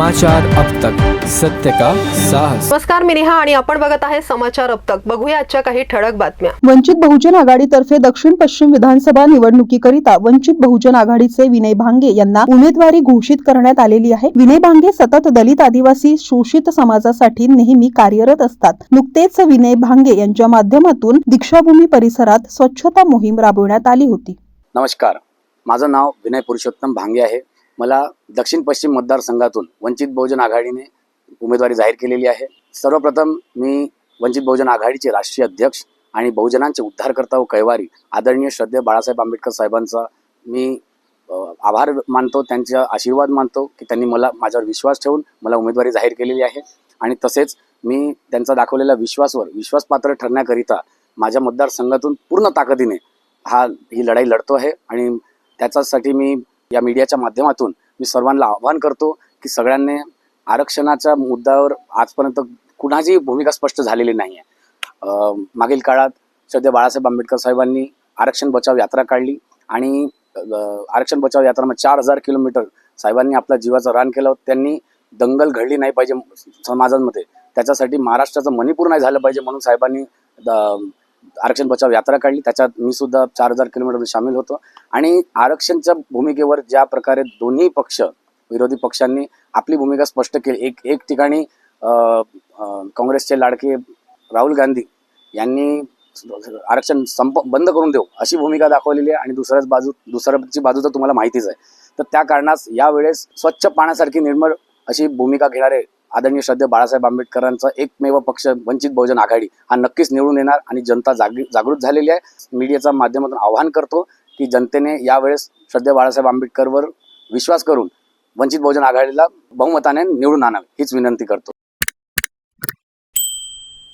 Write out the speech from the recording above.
समाचार अब तक। सत्य का साहस। नमस्कार मी नेहा आणि आपण बघत आहे समाचार अब तक. बघूया आजच्या काही ठळक बातम्या. वंचित बहुजन आघाडीतर्फे दक्षिण पश्चिम विधानसभा निवडणुकीकरिता वंचित बहुजन आघाडीचे विनय भांगे यांना उमेदवारी घोषित करण्यात आलेली आहे. विनय भांगे सतत दलित आदिवासी शोषित समाजासाठी नेहमी कार्यरत असतात. नुकतेच विनय भांगे यांच्या माध्यमातून दीक्षाभूमी परिसरात स्वच्छता मोहीम राबवण्यात आली होती. नमस्कार. माझं नाव विनय पुरुषोत्तम भांगे आहे. मला दक्षिण पश्चिम मतदारसंघातून वंचित बहुजन आघाडीने उमेदवारी जाहीर केलेली आहे. सर्वप्रथम मी वंचित बहुजन आघाडीचे राष्ट्रीय अध्यक्ष आणि बहुजनांचे उद्धारकर्ता व कैवारी आदरणीय श्रद्धेय बाळासाहेब आंबेडकर साहेबांचा मी आभार मानतो त्यांचा आशीर्वाद मानतो की त्यांनी मला माझ्यावर विश्वास ठेवून मला उमेदवारी जाहीर केलेली आहे. आणि तसेच मी त्यांचा दाखवलेल्या विश्वासवर विश्वासपात्र ठरण्याकरिता माझ्या मतदारसंघातून पूर्ण ताकदीने हा ही लढाई लढतो आहे. आणि त्याच्यासाठी मी या मीडियाच्या माध्यमातून मी सर्वांना आवाहन करतो की सगळ्यांनी आरक्षणाच्या मुद्द्यावर आजपर्यंत कुणाची भूमिका स्पष्ट झालेली नाही आहे मागील काळात सध्या बाळासाहेब आंबेडकर साहेबांनी आरक्षण बचाव यात्रा काढली आणि आरक्षण बचाव यात्रामध्ये चार हजार किलोमीटर साहेबांनी आपला जीवाचं रान केलं. त्यांनी दंगल घडली नाही पाहिजे समाजांमध्ये. त्याच्यासाठी महाराष्ट्राचं मणिपूर नाही झालं पाहिजे म्हणून साहेबांनी द- आरक्षण बचाव यात्रा काढली. त्याच्यात मी सुद्धा चार हजार किलोमीटर सामील होतो. आणि आरक्षणच्या भूमिकेवर ज्या प्रकारे दोन्ही पक्ष विरोधी पक्षांनी आपली भूमिका स्पष्ट केली. एक एक ठिकाणी काँग्रेसचे लाडके राहुल गांधी यांनी आरक्षण संप बंद करून देऊ अशी भूमिका दाखवलेली आहे. आणि दुसऱ्याच बाजू दुसऱ्याची बाजू तर तुम्हाला माहितीच आहे. तर त्या कारणास यावेळेस स्वच्छ पाण्यासारखी निर्मळ अशी भूमिका घेणारे आदरणीय श्रद्धेय बाळासाहेब आंबेडकरांचा एकमेव पक्ष वंचित बहुजन आघाडी हा नक्कीच निवडून येणार आणि जनता जागृ जागृत झालेली आहे. मीडियाच्या माध्यमातून आवाहन करतो की जनतेने यावेळेस श्रद्धेय बाळासाहेब आंबेडकरवर विश्वास करून वंचित बहुजन आघाडीला बहुमताने निवडून आणावे हीच विनंती करतो.